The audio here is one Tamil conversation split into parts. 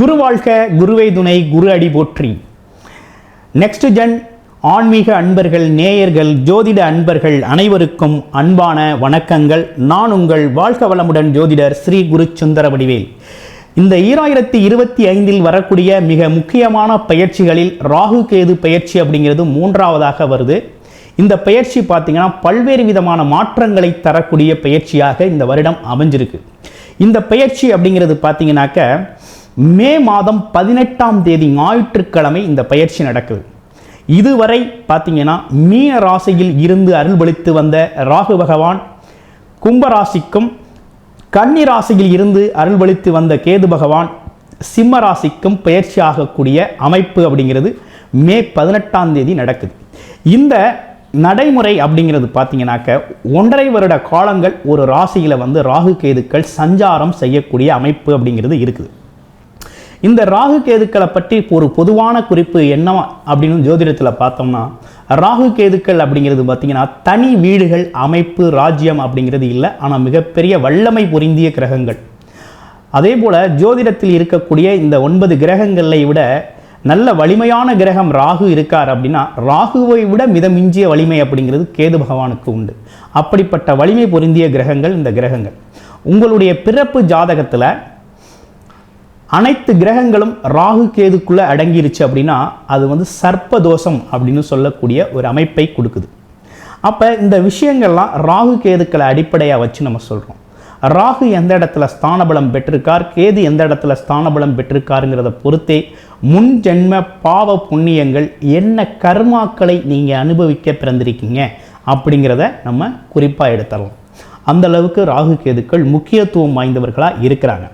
குரு வாழ்க குருவை துணை குரு அடி போற்றி. நெக்ஸ்ட் ஜென் ஆன்மீக அன்பர்கள் நேயர்கள் ஜோதிட அன்பர்கள் அனைவருக்கும் அன்பான வணக்கங்கள். நான் உங்கள் வாழ்க வளமுடன் ஜோதிடர் ஸ்ரீ குரு சுந்தர வடிவேல். இந்த ஈராயிரத்தி இருபத்தி ஐந்தில் வரக்கூடிய மிக முக்கியமான பயிற்சிகளில் ராகு கேது பயிற்சி அப்படிங்கிறது மூன்றாவதாக வருது. இந்த பயிற்சி பார்த்தீங்கன்னா பல்வேறு விதமான மாற்றங்களை தரக்கூடிய பயிற்சியாக இந்த வருடம் அமைஞ்சிருக்கு. இந்த பயிற்சி அப்படிங்கிறது பார்த்தீங்கன்னாக்க மே மாதம் பதினெட்டாம் தேதி ஞாயிற்றுக்கிழமை இந்த பயிற்சி நடக்குது. இதுவரை பார்த்தீங்கன்னா மீன ராசியில் இருந்து அருள்பளித்து வந்த ராகு பகவான் கும்பராசிக்கும் கன்னி ராசியில் இருந்து அருள்பளித்து வந்த கேது பகவான் சிம்ம ராசிக்கும் பயிற்சி ஆகக்கூடிய அமைப்பு அப்படிங்கிறது மே பதினெட்டாம் தேதி நடக்குது. இந்த நடைமுறை அப்படிங்கிறது பார்த்தீங்கன்னாக்க ஒன்றரை வருட காலங்கள் ஒரு ராசியில் வந்து ராகு கேதுக்கள் சஞ்சாரம் செய்யக்கூடிய அமைப்பு அப்படிங்கிறது இருக்குது. இந்த ராகு கேதுக்களை பற்றி ஒரு பொதுவான குறிப்பு என்ன அப்படின்னு ஜோதிடத்தில் பார்த்தோம்னா ராகு கேதுக்கள் அப்படிங்கிறது பார்த்திங்கன்னா தனி வீடுகள் அமைப்பு ராஜ்யம் அப்படிங்கிறது இல்லை. ஆனால் மிகப்பெரிய வல்லமை பொருந்திய கிரகங்கள். அதே போல் ஜோதிடத்தில் இருக்கக்கூடிய இந்த ஒன்பது கிரகங்களை விட நல்ல வலிமையான கிரகம் ராகு இருக்கார் அப்படின்னா ராகுவை விட மிதமிஞ்சிய வலிமை அப்படிங்கிறது கேது பகவானுக்கு உண்டு. அப்படிப்பட்ட வலிமை பொருந்திய கிரகங்கள் இந்த கிரகங்கள். உங்களுடைய பிறப்பு ஜாதகத்தில் அனைத்து கிரகங்களும் ராகு கேதுக்குள்ளே அடங்கிருச்சு அப்படின்னா அது வந்து சர்ப்பதோஷம் அப்படின்னு சொல்லக்கூடிய ஒரு அமைப்பை கொடுக்குது. அப்போ இந்த விஷயங்கள்லாம் ராகு கேதுக்களை அடிப்படையாக வச்சு நம்ம சொல்கிறோம் ராகு எந்த இடத்துல ஸ்தானபலம் பெற்றிருக்கார் கேது எந்த இடத்துல ஸ்தானபலம் பெற்றிருக்காருங்கிறத பொறுத்தே முன் ஜென்ம பாவ புண்ணியங்கள் என்ன கர்மாக்களை நீங்கள் அனுபவிக்க பிறந்திருக்கீங்க அப்படிங்கிறத நம்ம குறிப்பாக எடுத்துடலாம். அந்த அளவுக்கு ராகு கேதுக்கள் முக்கியத்துவம் வாய்ந்தவர்களாக இருக்கிறாங்க.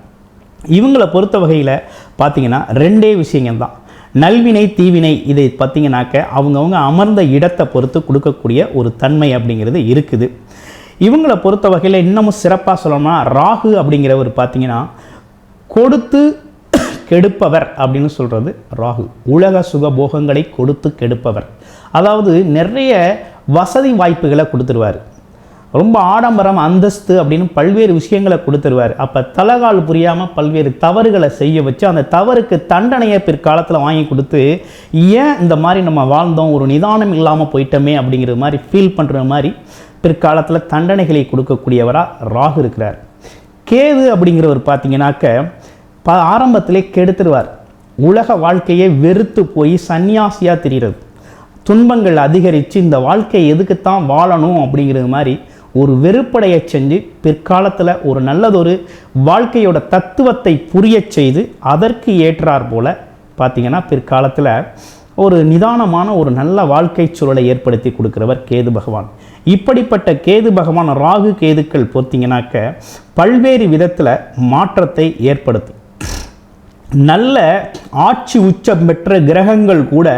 இவங்களை பொறுத்த வகையில் பார்த்தீங்கன்னா ரெண்டே விஷயங்கள் தான். நல்வினை தீவினை இதை பார்த்தீங்கன்னாக்க அவங்கவுங்க அமர்ந்த இடத்தை பொறுத்து கொடுக்கக்கூடிய ஒரு தன்மை அப்படிங்கிறது இருக்குது. இவங்களை பொறுத்த வகையில் இன்னமும் சிறப்பாக சொல்லணும்னா ராகு அப்படிங்கிறவர் பார்த்தீங்கன்னா கொடுத்து கெடுப்பவர் அப்படின்னு சொல்கிறது ராகு. உலக சுகபோகங்களை கொடுத்து கெடுப்பவர். அதாவது நிறைய வசதி வாய்ப்புகளை கொடுத்துருவார். ரொம்ப ஆடம்பரம் அந்தஸ்து அப்படின்னு பல்வேறு விஷயங்களை கொடுத்துருவார். அப்போ தலகால் புரியாமல் பல்வேறு தவறுகளை செய்ய வச்சு அந்த தவறுக்கு தண்டனையை பிற்காலத்தில் வாங்கி கொடுத்து ஏன் இந்த மாதிரி நம்ம வாழ்ந்தோம்? ஒரு நிதானம் இல்லாமல் போயிட்டோமே? அப்படிங்கிற மாதிரி ஃபீல் பண்ணுற மாதிரி பிற்காலத்தில் தண்டனைகளை கொடுக்கக்கூடியவராக ராகு இருக்கிறார். கேது அப்படிங்கிறவர் பார்த்தீங்கன்னாக்க ப ஆரம்பத்திலே கெடுத்துருவார். உலக வாழ்க்கையை வெறுத்து போய் சன்னியாசியாக தெரிகிறது துன்பங்கள் அதிகரித்து இந்த வாழ்க்கையை எதுக்குத்தான் வாழணும் அப்படிங்கிறது மாதிரி ஒரு வெறுப்படைய செஞ்சு பிற்காலத்தில் ஒரு நல்லதொரு வாழ்க்கையோட தத்துவத்தை புரியச் செய்து அதற்கு ஏற்றார் போல பார்த்தீங்கன்னா பிற்காலத்தில் ஒரு நிதானமான ஒரு நல்ல வாழ்க்கை சூழலை ஏற்படுத்தி கொடுக்குறவர் கேது பகவான். இப்படிப்பட்ட கேது பகவான் ராகு கேதுக்கள் பொறுத்தீங்கன்னாக்க பல்வேறு விதத்தில் மாற்றத்தை ஏற்படுத்தும். நல்ல ஆட்சி உச்சம் பெற்ற கிரகங்கள் கூட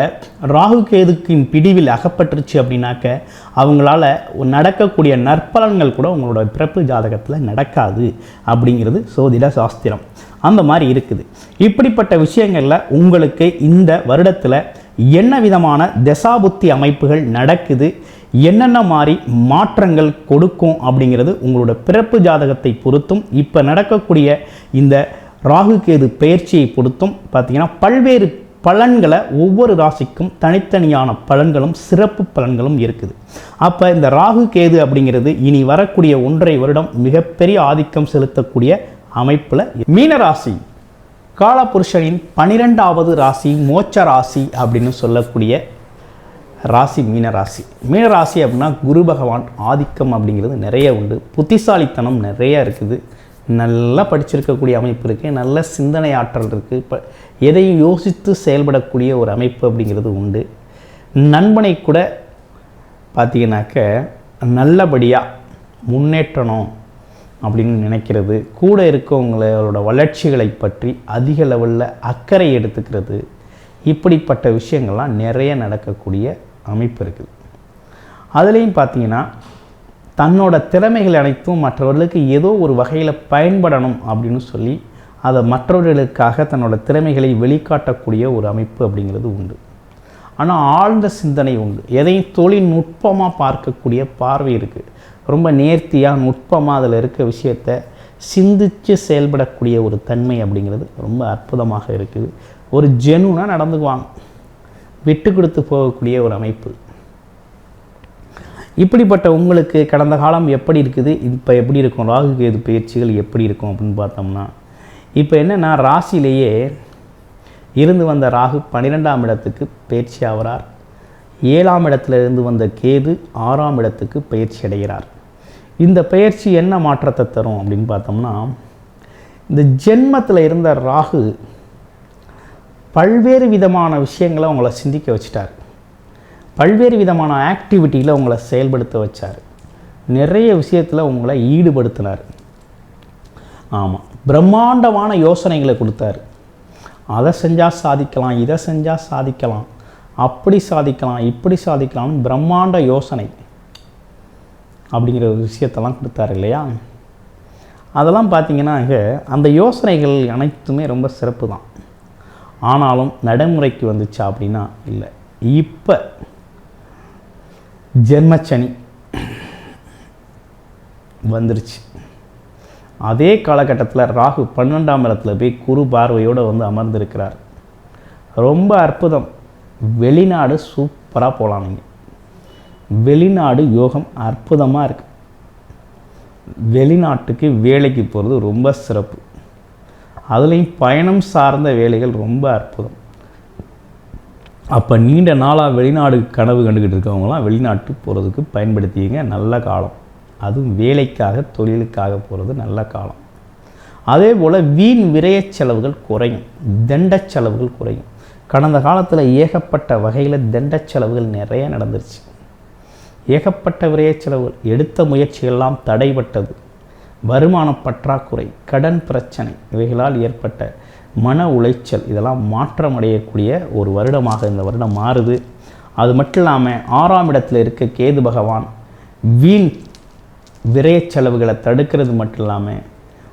ராகு கேதுக்கின் பிடிவில் அகப்பட்டுருச்சு அப்படின்னாக்க அவங்களால நடக்கக்கூடிய நற்பலன்கள் கூட உங்களோட பிறப்பு ஜாதகத்தில் நடக்காது அப்படிங்கிறது சோதிட சாஸ்திரம். அந்த மாதிரி இருக்குது. இப்படிப்பட்ட விஷயங்களில் உங்களுக்கு இந்த வருடத்தில் என்ன விதமான தசாபுத்தி அமைப்புகள் நடக்குது? என்னென்ன மாதிரி மாற்றங்கள் கொடுக்கும் அப்படிங்கிறது உங்களோட பிறப்பு ஜாதகத்தை பொறுத்தும் இப்போ நடக்கக்கூடிய இந்த ராகு கேது பயிற்சியை பொறுத்தும் பார்த்தீங்கன்னா பல்வேறு பலன்களை ஒவ்வொரு ராசிக்கும் தனித்தனியான பலன்களும் சிறப்பு பலன்களும் இருக்குது. அப்போ இந்த ராகு கேது அப்படிங்கிறது இனி வரக்கூடிய ஒன்றை வருடம் மிகப்பெரிய ஆதிக்கம் செலுத்தக்கூடிய அமைப்பில் மீனராசி காலபுருஷனின் பனிரெண்டாவது ராசி மோட்ச ராசி அப்படின்னு சொல்லக்கூடிய ராசி மீனராசி மீனராசி அப்படின்னா குரு பகவான் ஆதிக்கம் அப்படிங்கிறது நிறைய உண்டு. புத்திசாலித்தனம் நிறைய இருக்குது. நல்லா படிச்சிருக்கக்கூடிய அமைப்பு இருக்குது நல்ல சிந்தனை ஆற்றல் இருக்குது இப்போ எதையும் யோசித்து செயல்படக்கூடிய ஒரு அமைப்பு அப்படிங்கிறது உண்டு. நண்பனை கூட பார்த்தீங்கன்னாக்க நல்லபடியாக முன்னேற்றணும் அப்படின்னு நினைக்கிறது. கூட இருக்கவங்களோட வளர்ச்சிகளை பற்றி அதிக லெவலில் அக்கறை எடுத்துக்கிறது. இப்படிப்பட்ட விஷயங்கள்லாம் நிறைய நடக்கக்கூடிய அமைப்பு இருக்குது. அதுலேயும் பார்த்தீங்கன்னா தன்னோட திறமைகள் அனைத்தும் மற்றவர்களுக்கு ஏதோ ஒரு வகையில் பயன்படணும் அப்படின்னு சொல்லி அதை மற்றவர்களுக்காக தன்னோட திறமைகளை வெளிக்காட்டக்கூடிய ஒரு அமைப்பு அப்படிங்கிறது உண்டு. ஆனால் ஆழ்ந்த சிந்தனை உண்டு. எதையும் தொழில்நுட்பமாக பார்க்கக்கூடிய பார்வை இருக்குது ரொம்ப நேர்த்தியாக நுட்பமாக அதில் இருக்க விஷயத்த சிந்தித்து செயல்படக்கூடிய ஒரு தன்மை அப்படிங்கிறது ரொம்ப அற்புதமாக இருக்குது. ஒரு ஜெனுனாக நடந்துக்குவாங்க. விட்டு கொடுத்து போகக்கூடிய ஒரு அமைப்பு. இப்படிப்பட்ட உங்களுக்கு கடந்த காலம் எப்படி இருக்குது? இப்போ எப்படி இருக்கும்? ராகு கேது பயிற்சிகள் எப்படி இருக்கும் அப்படின்னு பார்த்தோம்னா இப்போ என்னென்னா ராசியிலேயே இருந்து வந்த ராகு பன்னிரெண்டாம் இடத்துக்கு பயிற்சி ஆகிறார் ஏழாம் இடத்துல இருந்து வந்த கேது ஆறாம் இடத்துக்கு பயிற்சி அடைகிறார். இந்த பயிற்சி என்ன மாற்றத்தை தரும் அப்படின்னு பார்த்தோம்னா இந்த ஜென்மத்தில் இருந்த ராகு பல்வேறு விதமான விஷயங்களை அவங்கள சிந்திக்க வச்சிட்டார். பல்வேறு விதமான ஆக்டிவிட்டியில் உங்களை செயல்படுத்த வச்சார். நிறைய விஷயத்தில் உங்களை ஈடுபடுத்தினார். ஆமாம் பிரம்மாண்டமான யோசனைகளை கொடுத்தாரு. அதை செஞ்சால் சாதிக்கலாம் இதை செஞ்சால் சாதிக்கலாம் அப்படி சாதிக்கலாம் இப்படி சாதிக்கலாம்னு பிரம்மாண்ட யோசனை அப்படிங்கிற ஒரு விஷயத்தெல்லாம் கொடுத்தாரு இல்லையா? அதெல்லாம் பார்த்தீங்கன்னா அந்த யோசனைகள் அனைத்துமே ரொம்ப சிறப்பு தான் ஆனாலும் நடைமுறைக்கு வந்துச்சா அப்படின்னா இல்லை. இப்போ ஜென்மச்சனி வந்துருச்சு. அதே காலகட்டத்தில் ராகு பன்னெண்டாம் இடத்துல போய் குரு பார்வையோடு வந்து அமர்ந்திருக்கிறார். ரொம்ப அற்புதம். வெளிநாடு சூப்பராக போகலாம் நீங்கள் வெளிநாடு யோகம் அற்புதமாக இருக்குது வெளிநாட்டுக்கு வேலைக்கு போகிறது ரொம்ப சிறப்பு. அதுலேயும் பயணம் சார்ந்த வேலைகள் ரொம்ப அற்புதம். அப்போ நீண்ட நாளாக வெளிநாடு கனவு கண்டுக்கிட்டு இருக்கவங்களாம் வெளிநாட்டு போகிறதுக்கு பயன்படுத்திங்க நல்ல காலம். அதுவும் வேலைக்காக தொழிலுக்காக போகிறது நல்ல காலம். அதே போல் வீண் விரைய செலவுகள் குறையும். தண்ட செலவுகள் குறையும். கடந்த காலத்தில் ஏகப்பட்ட வகையில் தண்ட செலவுகள் நிறைய நடந்துருச்சு. ஏகப்பட்ட விரைய செலவுகள். எடுத்த முயற்சியெல்லாம் தடைபட்டது. வருமான பற்றாக்குறை கடன் பிரச்சனை இவைகளால் ஏற்பட்ட மன உளைச்சல் இதெல்லாம் மாற்றம் அடையக்கூடிய ஒரு வருடமாக இந்த வருடம் மாறுது. அது மட்டும் இல்லாமல் ஆறாம் இடத்துல இருக்க கேது பகவான் வீண் விரைய செலவுகளை தடுக்கிறது மட்டும் இல்லாமல்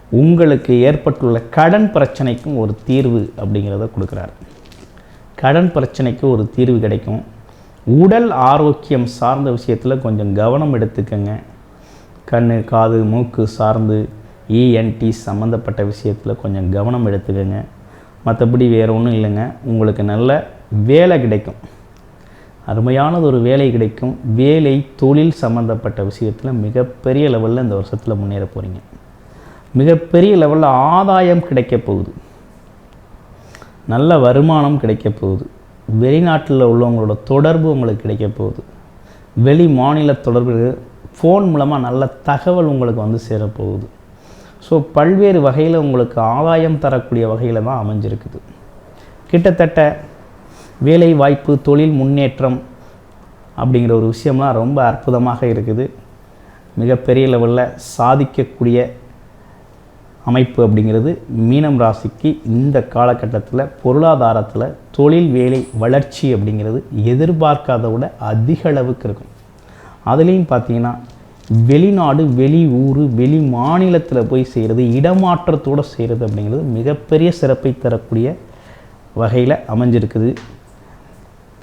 உங்களுக்கு ஏற்பட்டுள்ள கடன் பிரச்சனைக்கும் ஒரு தீர்வு அப்படிங்கிறத கொடுக்குறாரு. கடன் பிரச்சனைக்கு ஒரு தீர்வு கிடைக்கும். உடல் ஆரோக்கியம் சார்ந்த விஷயத்தில் கொஞ்சம் கவனம் எடுத்துக்கங்க. கண் காது மூக்கு சார்ந்து இஎன்டி சம்மந்தப்பட்ட விஷயத்தில் கொஞ்சம் கவனம் எடுத்துக்கோங்க. மற்றபடி வேறு ஒன்றும் இல்லைங்க. உங்களுக்கு நல்ல வேலை கிடைக்கும். அருமையானது ஒரு வேலை கிடைக்கும். வேலை தொழில் சம்மந்தப்பட்ட விஷயத்தில் மிகப்பெரிய லெவலில் இந்த வருஷத்தில் முன்னேற போகிறீங்க மிகப்பெரிய லெவலில் ஆதாயம் கிடைக்க போகுது. நல்ல வருமானம் கிடைக்க போகுது. வெளிநாட்டில் உள்ளவங்களோட தொடர்பு உங்களுக்கு கிடைக்க போகுது. வெளி மாநில தொடர்பு ஃபோன் மூலமாக நல்ல தகவல் உங்களுக்கு வந்து சேரப்போகுது ஸோ பல்வேறு வகையில் உங்களுக்கு ஆதாயம் தரக்கூடிய வகையில் தான் அமைஞ்சிருக்குது. கிட்டத்தட்ட வேலை வாய்ப்பு தொழில் முன்னேற்றம் அப்படிங்கிற ஒரு விஷயம்லாம் ரொம்ப அற்புதமாக இருக்குது. மிகப்பெரிய லெவலில் சாதிக்கக்கூடிய அமைப்பு அப்படிங்கிறது மீனம் ராசிக்கு இந்த காலகட்டத்தில் பொருளாதாரத்தில் தொழில் வேலை வளர்ச்சி அப்படிங்கிறது எதிர்பார்க்காத விட அதிக அளவுக்கு இருக்கும். அதுலேயும் பார்த்தீங்கன்னா வெளிநாடு வெளி ஊர் வெளி மாநிலத்தில் போய் செய்கிறது இடமாற்றத்தோடு செய்கிறது அப்படிங்கிறது மிகப்பெரிய சிறப்பை தரக்கூடிய வகையில் அமைஞ்சிருக்குது.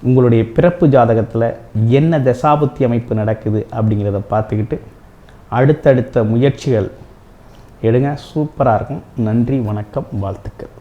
உங்களுடைய பிறப்பு ஜாதகத்தில் என்ன தசாபுத்தி அமைப்பு நடக்குது அப்படிங்கிறத பார்த்துக்கிட்டு அடுத்தடுத்த முயற்சிகள் எடுங்க. சூப்பராக இருக்கும். நன்றி வணக்கம் வாழ்த்துக்கள்.